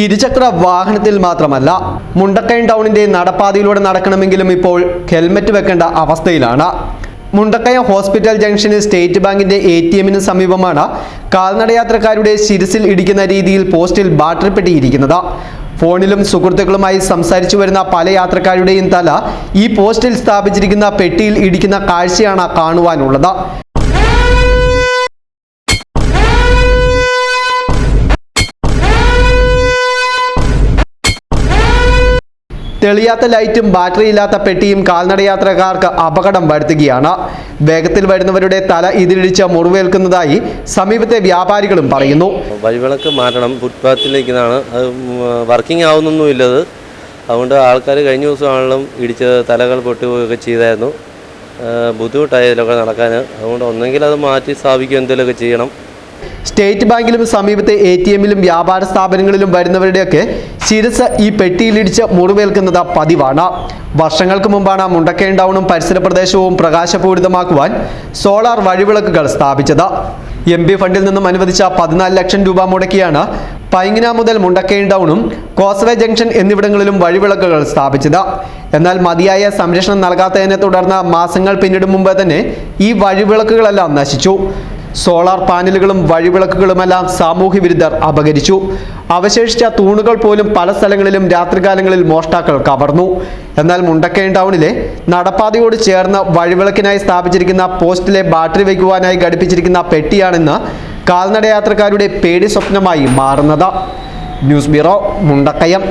ഇരുചക്ര വാഹനത്തിൽ മാത്രമല്ല മുണ്ടക്കൈൻ ടൗണിന്റെ നടപ്പാതയിലൂടെ നടക്കണമെങ്കിലും ഇപ്പോൾ ഹെൽമറ്റ് വെക്കേണ്ട അവസ്ഥയിലാണ്. മുണ്ടക്കയ ഹോസ്പിറ്റൽ ജംഗ്ഷനിൽ സ്റ്റേറ്റ് ബാങ്കിന്റെ എ ടി എമ്മിന് സമീപമാണ് കാൽനടയാത്രക്കാരുടെ ശിരസിൽ ഇടിക്കുന്ന രീതിയിൽ പോസ്റ്റിൽ ബാറ്ററി പെട്ടിയിരിക്കുന്നത്. ഫോണിലും സുഹൃത്തുക്കളുമായി സംസാരിച്ചു വരുന്ന പല യാത്രക്കാരുടെയും തല ഈ പോസ്റ്റിൽ സ്ഥാപിച്ചിരിക്കുന്ന പെട്ടിയിൽ ഇടിക്കുന്ന കാഴ്ചയാണ് കാണുവാനുള്ളത്. തെളിയാത്ത ലൈറ്റും ബാറ്ററി ഇല്ലാത്ത പെട്ടിയും കാൽനടയാത്രക്കാർക്ക് അപകടം വരുത്തുകയാണ്. വേഗത്തിൽ വരുന്നവരുടെ തല ഇതിലിടിച്ച് മുറിവേൽക്കുന്നതായി സമീപത്തെ വ്യാപാരികളും പറയുന്നു. വഴിവിളക്ക് മാറ്റണം ഫുട്പാത്തിലേക്കാണ്. അത് വർക്കിംഗ് ആവുന്നൊന്നുമില്ല അത്. അതുകൊണ്ട് ആൾക്കാർ കഴിഞ്ഞ ദിവസമാണെങ്കിലും ഇടിച്ച് തലകൾ പൊട്ടുകയൊക്കെ ചെയ്തായിരുന്നു. ബുദ്ധിമുട്ടായതിലൊക്കെ നടക്കാൻ അതുകൊണ്ട് ഒന്നെങ്കിൽ അത് മാറ്റി സ്ഥാപിക്കുക എന്തെങ്കിലുമൊക്കെ ചെയ്യണം. സ്റ്റേറ്റ് ബാങ്കിലും സമീപത്തെ എ ടി എമ്മിലും വ്യാപാര സ്ഥാപനങ്ങളിലും വരുന്നവരുടെയൊക്കെ ശിരസ് ഈ പെട്ടിയിലിടിച്ച് മുറിവേൽക്കുന്നത് പതിവാണ്. വർഷങ്ങൾക്ക് മുമ്പാണ് മുണ്ടക്കയം ടൗണും പരിസര പ്രദേശവും പ്രകാശപൂരിതമാക്കുവാൻ സോളാർ വഴിവിളക്കുകൾ സ്ഥാപിച്ചത്. എം പി ഫണ്ടിൽ നിന്നും അനുവദിച്ച പതിനാല് ലക്ഷം രൂപ മുടക്കിയാണ് പൈങ്ങന മുതൽ മുണ്ടക്കയം ടൗണും കോസ്വേ ജംഗ്ഷൻ എന്നിവിടങ്ങളിലും വഴിവിളക്കുകൾ സ്ഥാപിച്ചത്. എന്നാൽ മതിയായ സംരക്ഷണം നൽകാത്തതിനെ തുടർന്ന് മാസങ്ങൾ പിന്നിടും മുമ്പ് തന്നെ ഈ വഴിവിളക്കുകളെല്ലാം നശിച്ചു. സോളാർ പാനലുകളും വഴിവിളക്കുകളുമെല്ലാം സാമൂഹ്യ വിരുദ്ധർ അപകരിച്ചു. അവശേഷിച്ച തൂണുകൾ പോലും പല സ്ഥലങ്ങളിലും രാത്രികാലങ്ങളിൽ മോഷ്ടാക്കൾ കവർന്നു. എന്നാൽ മുണ്ടക്കയം ടൗണിലെ നടപ്പാതയോട് ചേർന്ന് വഴിവിളക്കിനായി സ്ഥാപിച്ചിരിക്കുന്ന പോസ്റ്റിലെ ബാറ്ററി വയ്ക്കുവാനായി ഘടിപ്പിച്ചിരിക്കുന്ന പെട്ടിയാണെന്ന് കാൽനടയാത്രക്കാരുടെ പേടി സ്വപ്നമായി മാറുന്നത്. News bureau Mundakkayam.